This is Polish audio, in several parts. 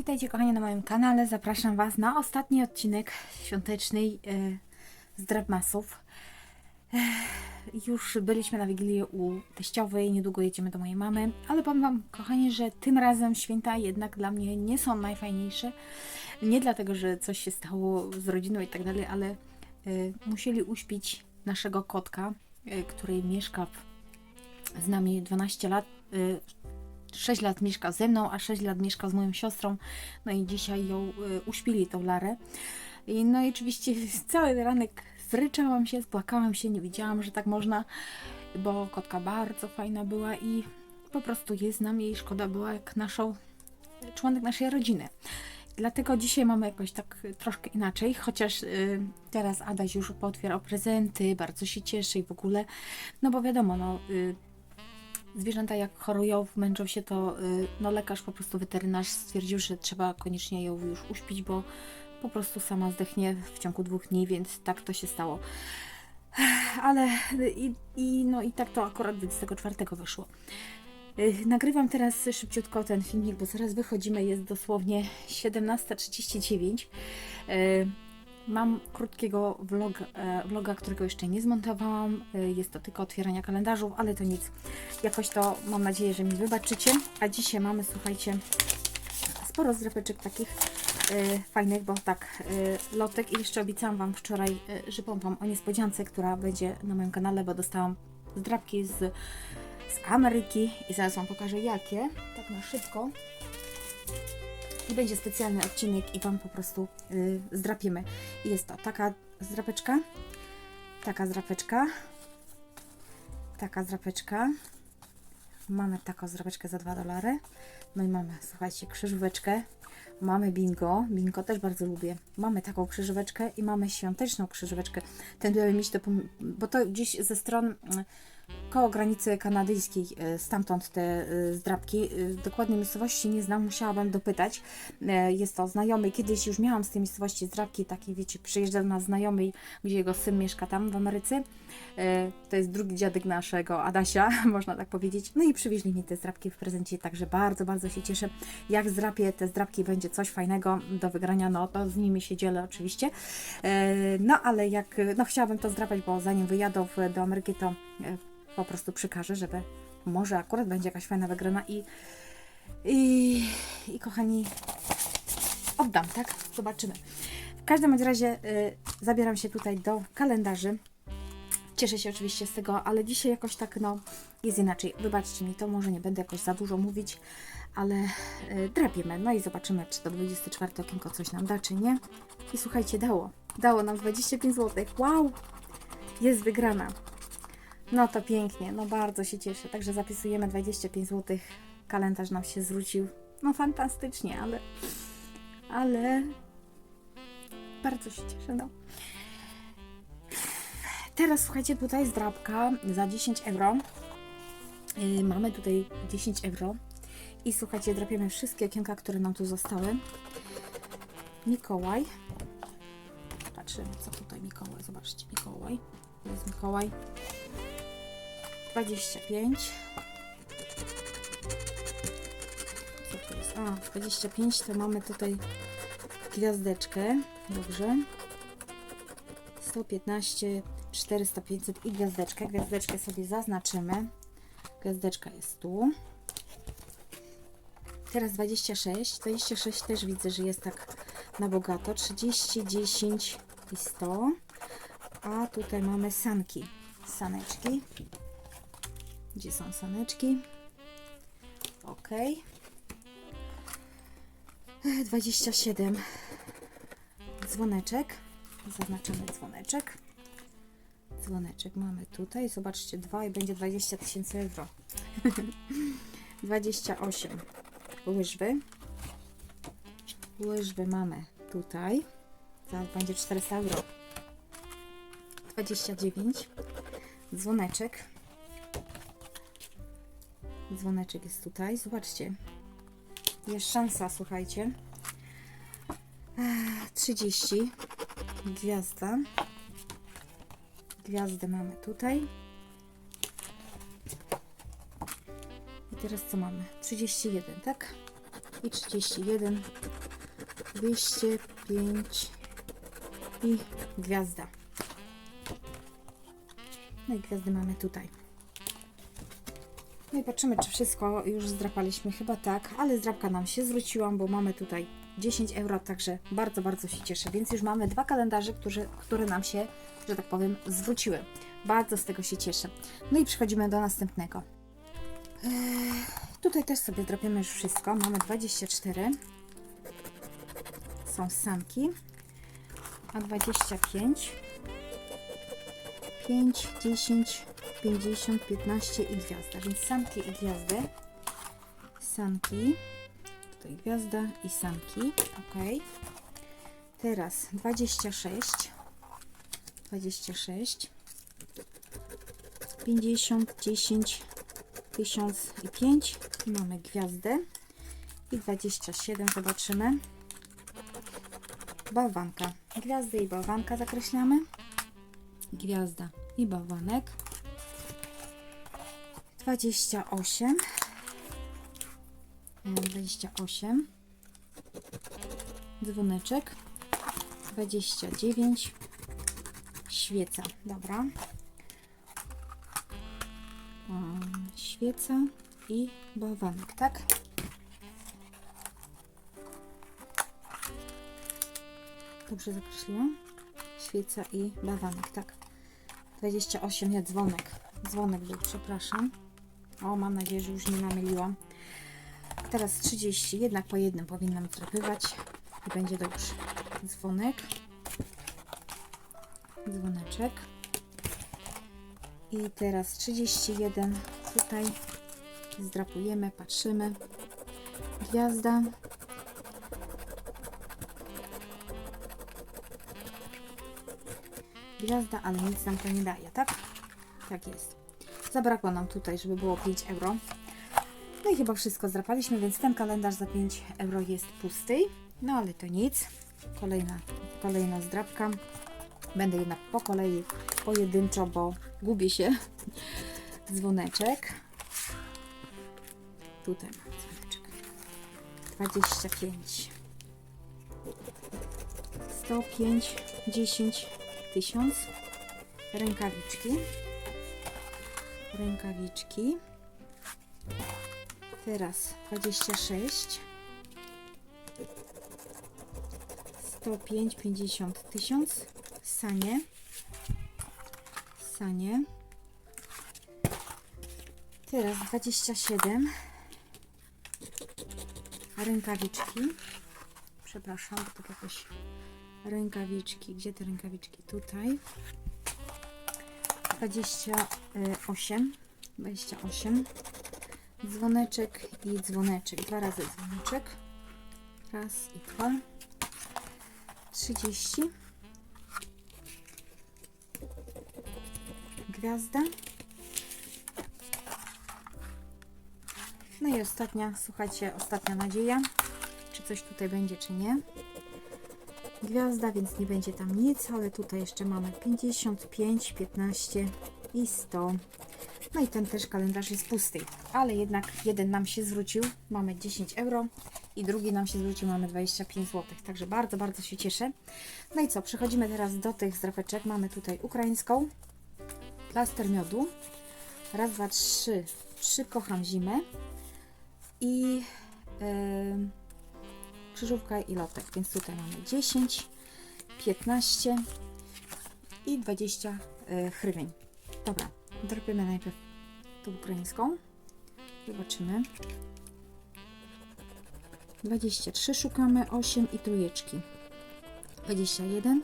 Witajcie kochani na moim kanale. Zapraszam Was na ostatni odcinek świątecznej e, z Drabmasów. E, już byliśmy na Wigilię u teściowej, niedługo jedziemy do mojej mamy, ale powiem Wam kochani, że tym razem święta jednak dla mnie nie są najfajniejsze. Nie dlatego, że coś się stało z rodziną i tak dalej, ale e, musieli uśpić naszego kotka, e, który mieszka w, z nami 12 lat. 6 lat mieszka ze mną, a 6 lat mieszka z moją siostrą. No i dzisiaj ją y, uśpili, tą Larę. I no i oczywiście cały ranek zryczałam się, spłakałam się, nie wiedziałam, że tak można, bo kotka bardzo fajna była i po prostu jest nam jej szkoda była jak naszą, członek naszej rodziny. Dlatego dzisiaj mamy jakoś tak troszkę inaczej, chociaż y, teraz Adaś już pootwierał prezenty, bardzo się cieszy i w ogóle, no bo wiadomo, no y, zwierzęta jak chorują, męczą się, to y, no, lekarz, po prostu weterynarz stwierdził, że trzeba koniecznie ją już uśpić, bo po prostu sama zdechnie w ciągu dwóch dni, więc tak to się stało. Ale i, i, no, i tak to akurat 24 wyszło. Nagrywam teraz szybciutko ten filmik, bo zaraz wychodzimy, jest dosłownie 17.39. Mam krótkiego vlog, e, vloga, którego jeszcze nie zmontowałam. Y, Jest to tylko otwierania kalendarzów, ale to nic. Jakoś to mam nadzieję, że mi wybaczycie. A dzisiaj mamy, słuchajcie, sporo zdrapeczek takich y, fajnych, bo tak, y, lotek i jeszcze obiecałam Wam wczoraj, y, że powiem Wam o niespodziance, która będzie na moim kanale, bo dostałam zdrapki z, z Ameryki i zaraz Wam pokażę jakie, tak na szybko. I będzie specjalny odcinek i Wam po prostu y, zdrapiemy. Jest to taka zdrapeczka, taka zdrapeczka, taka zdrapeczka. Mamy taką zdrapeczkę za 2 dolary. No i mamy, słuchajcie, krzyżóweczkę. Mamy bingo. Bingo też bardzo lubię. Mamy taką krzyżóweczkę i mamy świąteczną krzyżóweczkę. Tendujemy mieć to, bo to gdzieś ze stron mm, koło granicy kanadyjskiej, e, stamtąd te e, zdrabki. E, Dokładnie miejscowości nie znam, musiałabym dopytać. Jest to znajomy, kiedyś już miałam z tej miejscowości zdrabki, taki wiecie, przyjeżdżał na znajomej, gdzie jego syn mieszka tam w Ameryce. To jest drugi dziadek naszego Adasia, można tak powiedzieć. No i przywieźli mi te zdrabki w prezencie, także bardzo, bardzo się cieszę. Jak zdrapię te zdrabki, będzie coś fajnego do wygrania, no to z nimi się dzielę oczywiście. No ale jak, no chciałabym to zdrapać, bo zanim wyjadą do Ameryki, to po prostu przykażę, żeby może akurat będzie jakaś fajna wygrana i, i, i kochani, oddam, tak? Zobaczymy. W każdym razie y, zabieram się tutaj do kalendarzy. Cieszę się oczywiście z tego, ale dzisiaj jakoś tak, no, jest inaczej. Wybaczcie mi to, może nie będę jakoś za dużo mówić, ale y, drapiemy. No i zobaczymy, czy to 24 okienko coś nam da, czy nie. I słuchajcie, dało. Dało nam 25 zł. Wow! Jest wygrana. No to pięknie, no bardzo się cieszę. Także zapisujemy 25 zł. Kalendarz nam się zwrócił. No fantastycznie, ale. Ale. Bardzo się cieszę, no. Teraz słuchajcie, tutaj zdrabka za 10 euro. Yy, mamy tutaj 10 euro. I słuchajcie, drapiemy wszystkie okienka, które nam tu zostały. Mikołaj. Patrzymy, co tutaj Mikołaj. Zobaczcie, Mikołaj. Jest Mikołaj. 25. Co to jest? A, 25 to mamy tutaj gwiazdeczkę. Dobrze. 115, 400, 500 i gwiazdeczkę. Gwiazdeczkę sobie zaznaczymy. Gwiazdeczka jest tu. Teraz 26. 26 też widzę, że jest tak na bogato. 30, 10 i 100. A tutaj mamy sanki. Saneczki. Gdzie są saneczki? Ok. 27. Dzwoneczek. Zaznaczamy dzwoneczek. Dzwoneczek mamy tutaj. Zobaczcie, dwa i będzie 20 tysięcy euro. 28. Łyżwy. Łyżwy mamy tutaj. Zaraz będzie 400 euro. 29. Dzwoneczek. Dzwoneczek jest tutaj. Zobaczcie. Jest szansa, słuchajcie. Ech, 30. Gwiazda. Gwiazdę mamy tutaj. I teraz co mamy? 31, tak? I 31. 205 i gwiazda. No i gwiazdy mamy tutaj. No i patrzymy, czy wszystko już zdrapaliśmy. Chyba tak, ale zdrapka nam się zwróciła, bo mamy tutaj 10 euro, także bardzo, bardzo się cieszę. Więc już mamy dwa kalendarze, które, które nam się, że tak powiem, zwróciły. Bardzo z tego się cieszę. No i przechodzimy do następnego. Eee, tutaj też sobie drapiemy już wszystko. Mamy 24. Są samki. A 25. 5, 10, 50, 15 i gwiazda. Więc samki i gwiazdy. Samki. Tutaj gwiazda i samki. Ok. Teraz 26. 26. 50, 10, 1000 i 5. I mamy gwiazdę. I 27. Zobaczymy. Bałwanka. Gwiazdy i bałwanka zakreślamy. Gwiazda i bałwanek. 28. Mm, 28. Dzwoneczek. 29. Świeca. Dobra. Mm, Świeca i bałwanek, tak? Dobrze zakreśliłam? Świeca i bałwanek, tak. 28, nie, dzwonek. Dzwonek był, przepraszam. O, mam nadzieję, że już nie namyliłam. Teraz 30, jednak po jednym powinnam trapywać i będzie dobrze. Dzwonek. Dzwoneczek. I teraz 31. Tutaj zdrapujemy, patrzymy. Gwiazda. Gwiazda, ale nic nam to nie daje, tak? Tak jest. Zabrakło nam tutaj, żeby było 5 euro. No i chyba wszystko zdrapaliśmy, więc ten kalendarz za 5 euro jest pusty. No ale to nic. Kolejna, kolejna zdrapka. Będę jednak po kolei, pojedynczo, bo gubię się. Dzwoneczek. Tutaj mam dzwoneczek. 25. 105, 10, 1000. Rękawiczki. Rękawiczki. Teraz 26. 105, 50, 1000. Sanie. Sanie. Teraz 27. Rękawiczki. Przepraszam, bo tak jakoś rękawiczki. Gdzie te rękawiczki? Tutaj. 28. 28. Dzwoneczek i dzwoneczek. Dwa razy dzwoneczek. Raz i dwa. 30. Gwiazda. No i ostatnia, słuchajcie, ostatnia nadzieja. Czy coś tutaj będzie, czy nie. Gwiazda, więc nie będzie tam nic, ale tutaj jeszcze mamy 55, 15 i 100. No i ten też kalendarz jest pusty, ale jednak jeden nam się zwrócił, mamy 10 euro i drugi nam się zwrócił, mamy 25 zł. Także bardzo, bardzo się cieszę. No i co, przechodzimy teraz do tych zdrapeczek. Mamy tutaj ukraińską, plaster miodu, raz, dwa, trzy, trzy kocham zimę i yy, krzyżówka i lotek, więc tutaj mamy 10, 15 i 20 yy, hrywień. Dobra, dropiemy najpierw tą ukraińską. Zobaczymy. 23 szukamy, 8 i trójeczki. 21,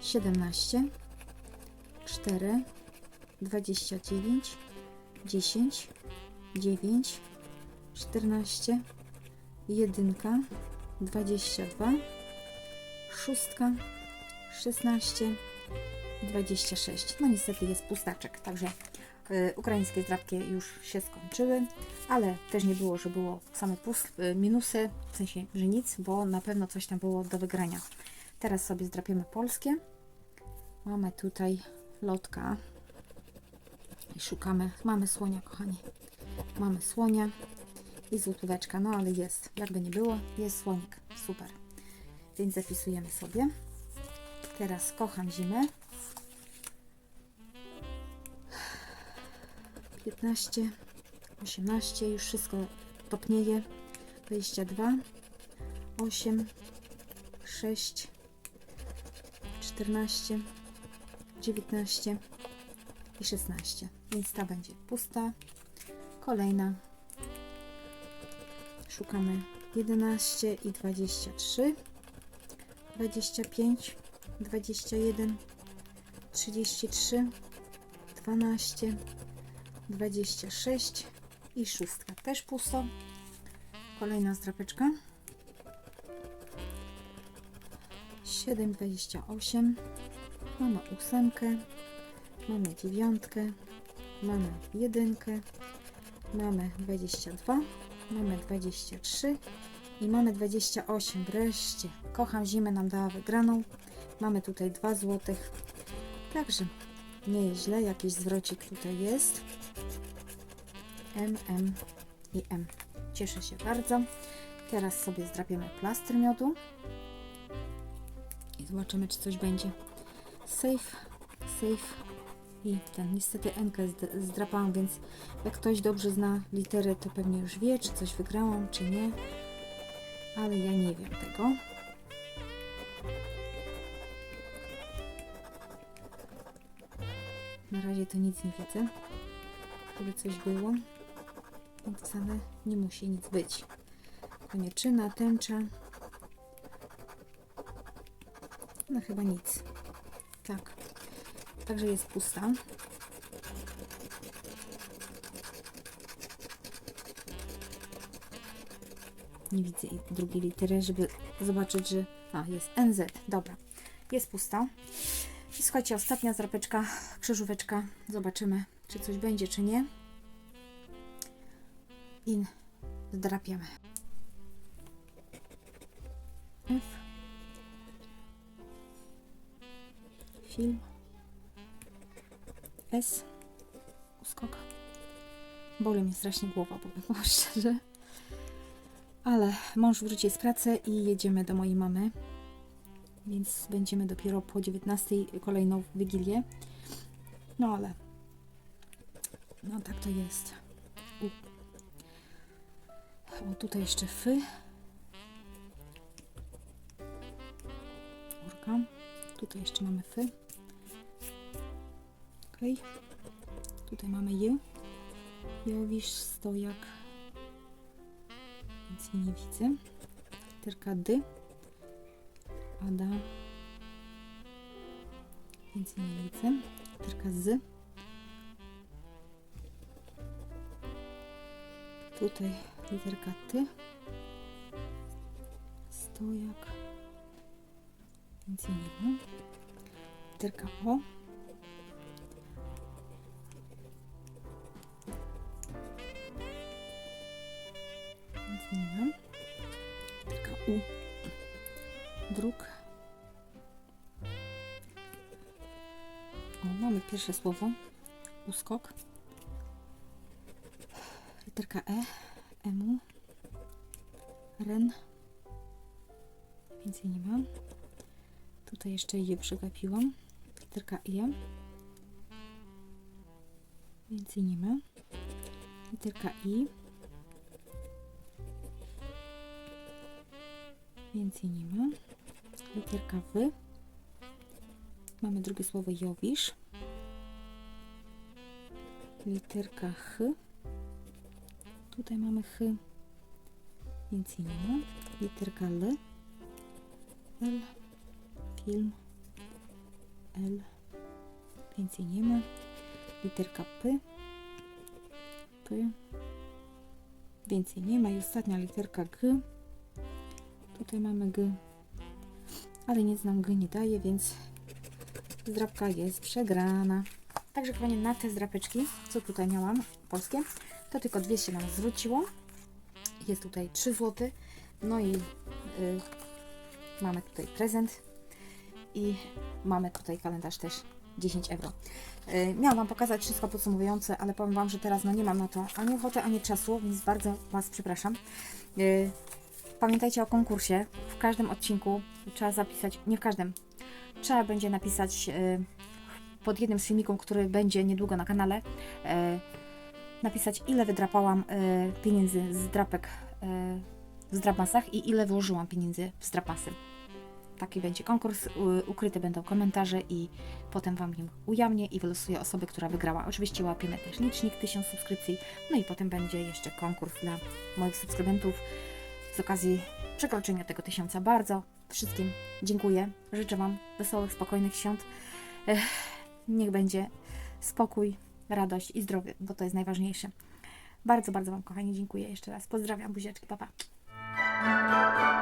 17, 4, 29, 10, 9, 14, 1, 22, 6, 16 i 26. No niestety jest pustaczek, także y, ukraińskie zdrapki już się skończyły, ale też nie było, że było same pust, y, minusy, w sensie, że nic, bo na pewno coś tam było do wygrania. Teraz sobie zdrapiemy polskie. Mamy tutaj lotka i szukamy. Mamy słonia, kochani. Mamy słonia i złotóweczka, no ale jest. Jakby nie było, jest słonik. Super. więc zapisujemy sobie. Teraz kocham zimę. 15, 18, już wszystko topnieje. 22, 8, 6, 14, 19 i 16. Więc ta będzie pusta. Kolejna. Szukamy 11 i 23, 25, 21, 33, 12, 26 i szóstka. Też pusto. Kolejna zdrapeczka. 7, 28. Mamy ósemkę. Mamy dziewiątkę. Mamy jedynkę. Mamy 22. Mamy 23. I mamy 28. Wreszcie. Kocham zimę nam dała wygraną. Mamy tutaj 2 złotych. Także nie jest źle. Jakiś zwrocik tutaj jest. M, M i M. Cieszę się bardzo. Teraz sobie zdrapiemy plaster miodu. I zobaczymy, czy coś będzie. Safe, safe. I ten, niestety Enkę zd- zdrapałam, więc jak ktoś dobrze zna litery, to pewnie już wie, czy coś wygrałam, czy nie. Ale ja nie wiem tego. Na razie to nic nie widzę, żeby coś było. Więc wcale nie musi nic być. Konieczyna, tęcza. No chyba nic. Tak. Także jest pusta. Nie widzę drugiej litery, żeby zobaczyć, że... A, jest NZ. Dobra. Jest pusta. I słuchajcie, ostatnia zrapeczka, krzyżóweczka. Zobaczymy, czy coś będzie, czy nie. I zdrapiamy. F. Film. S. Uskok. Boli mnie strasznie głowa, powiem szczerze. Ale mąż wróci z pracy i jedziemy do mojej mamy. Więc będziemy dopiero po 19 kolejną wigilię. No ale. No tak to jest. U. O, tutaj jeszcze fy. Urka. Tutaj jeszcze mamy fy. Ok. Tutaj mamy j. Jowisz, stojak. Nic nie widzę. Literka D. Ada. Więcej nie widzę. Literka z. Tutaj literka T. Stojak. Więcej nie ma. Literka O. Mam. Literka U. Druk. O, mamy pierwsze słowo. Uskok. Literka E. Emu. Ren. Więcej nie mam. Tutaj jeszcze je przegapiłam. Literka I. Więcej nie ma. Literka I. Więcej nie ma. Literka W. Mamy drugie słowo Jowisz. Literka Ch. Tutaj mamy Ch. Więcej nie ma. Literka L. L. Film. L. Więcej nie ma. Literka P. P. Więcej nie ma. I ostatnia literka G. Tutaj mamy G. Ale nic nam G nie daje, więc zdrapka jest przegrana. Także kochani, na te zdrapeczki, co tutaj miałam, polskie, to tylko dwie się nam zwróciło. Jest tutaj 3 zł. No i y, mamy tutaj prezent. I mamy tutaj kalendarz też 10 euro. Y, miałam Wam pokazać wszystko podsumowujące, ale powiem Wam, że teraz no nie mam na to ani ochoty, ani czasu, więc bardzo Was przepraszam. Y, pamiętajcie o konkursie. W każdym odcinku trzeba zapisać, nie w każdym, trzeba będzie napisać e, pod jednym z filmików, który będzie niedługo na kanale, e, napisać ile wydrapałam e, pieniędzy z drapek w zdrapmasach i ile wyłożyłam pieniędzy w zdrapmasy. Taki będzie konkurs, ukryte będą komentarze i potem Wam nim ujawnię i wylosuję osobę, która wygrała. Oczywiście łapiemy też licznik 1000 subskrypcji, no i potem będzie jeszcze konkurs dla moich subskrybentów z okazji przekroczenia tego tysiąca. Bardzo wszystkim dziękuję. Życzę Wam wesołych, spokojnych świąt. Ech, niech będzie spokój, radość i zdrowie, bo to jest najważniejsze. Bardzo, bardzo Wam kochani dziękuję jeszcze raz. Pozdrawiam, buziaczki, papa. Pa.